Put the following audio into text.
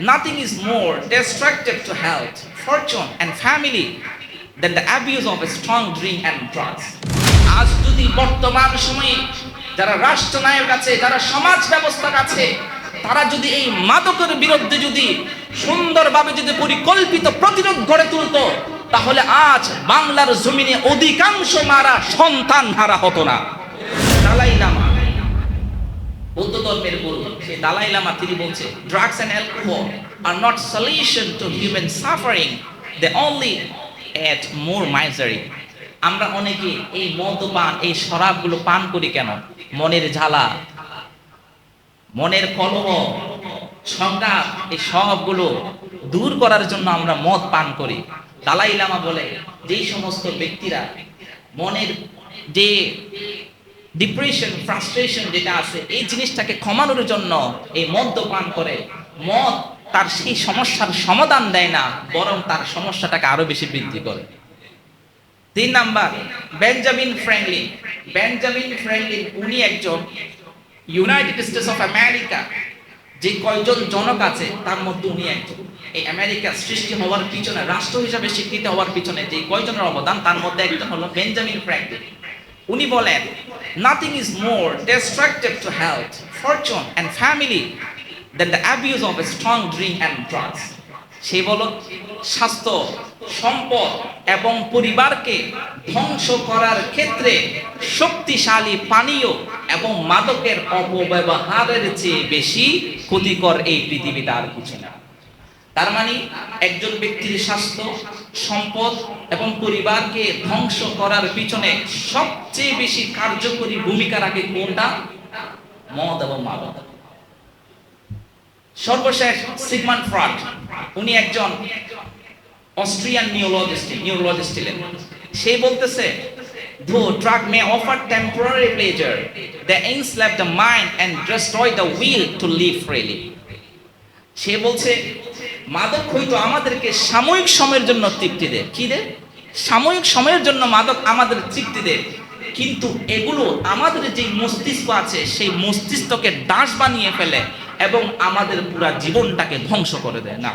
nothing is more destructive to health, fortune, and family than the abuse of a strong drink and drugs. আজ যদি বর্তমান সময়ে যারা রাষ্ট্রনায়ক আছে যারা সমাজ ব্যবস্থা আছে তারা যদি এই মাদকের বিরুদ্ধে যদি সুন্দরভাবে যদি পরিকল্পিত প্রতিরোধ গড়ে তুলতো তাহলে আজ বাংলার জমিনে অধিকাংশ মারা সন্তান হারা হতো না দালাই লামা বৌদ্ধ ধর্মের গুরু সেই দালাই লামা তিনি বলছে drugs and alcohol are not solution to human suffering they only add more misery আমরা অনেকে এই মদ্যপান এই শরাবগুলো পান করি কেন? মনের ঝালা মনের কলহ, সংঘাত, এই সবগুলো দূর করার জন্য আমরা মদ পান করি। দালাই লামা বলে, যেই সমস্ত ব্যক্তিরা মনের যে ডিপ্রেশন ফ্রাস্ট্রেশন যেটা আছে, এই জিনিসটাকে কমানোর জন্য এই মদ্যপান করে। মদ তার সেই সমস্যার সমাধান দেয় না, বরং তার সমস্যাটাকে আরও বেশি বৃদ্ধি করে। তিন number, Benjamin Franklin Benjamin Franklin উনি একজন ইউনাইটেড স্টেটস অফ আমেরিকা। যে কয়জন জনক আছে, তার মধ্যে উনি একজন। এই আমেরিকা সৃষ্টি হওয়ার পিছনে, রাষ্ট্র হিসাবে স্বীকৃত হওয়ার পিছনে যে কয়জনের অবদান, তার মধ্যে একজন হলো বেঞ্জামিন ফ্র্যাঙ্কলিন। উনি বলেন nothing is more destructive to health, fortune and family than the abuse of a strong drink and drugs. সে বলো স্বাস্থ্য সম্পদ এবং পরিবারকে ধ্বংস করার ক্ষেত্রে শক্তিশালী পানীয় এবং মাদকের অপব্যবহারের চেয়ে বেশি ক্ষতিকর এই পৃথিবীতে আর কিছু না তার মানে একজন ব্যক্তির স্বাস্থ্য সম্পদ এবং পরিবারকে ধ্বংস করার পিছনে সবচেয়ে বেশি কার্যকরী ভূমিকা রাখে কোনটা? মদ এবং মাদক। সর্বশেষ সিগমান ফ্রড উনি একজন অস্ট্রিয়ান নিউরোলজিস্ট নিউরোলজিস্ট ছিলেন। সে বলতেছে Though drug may offer temporary pleasure, they enslave the mind and destroy the will to live freely. সে বলছে মাদক হয়তো আমাদেরকে সাময়িক সময়ের জন্য তৃপ্তি দেয়। কি দেয়? সাময়িক সময়ের জন্য মাদক আমাদের তৃপ্তি দেয়। কিন্তু এগুলো আমাদের যে মস্তিষ্ক আছে, সেই মস্তিষ্ককে দাস বানিয়ে ফেলে এবং আমাদের পুরা জীবনটাকে ধ্বংস করে দেয়। না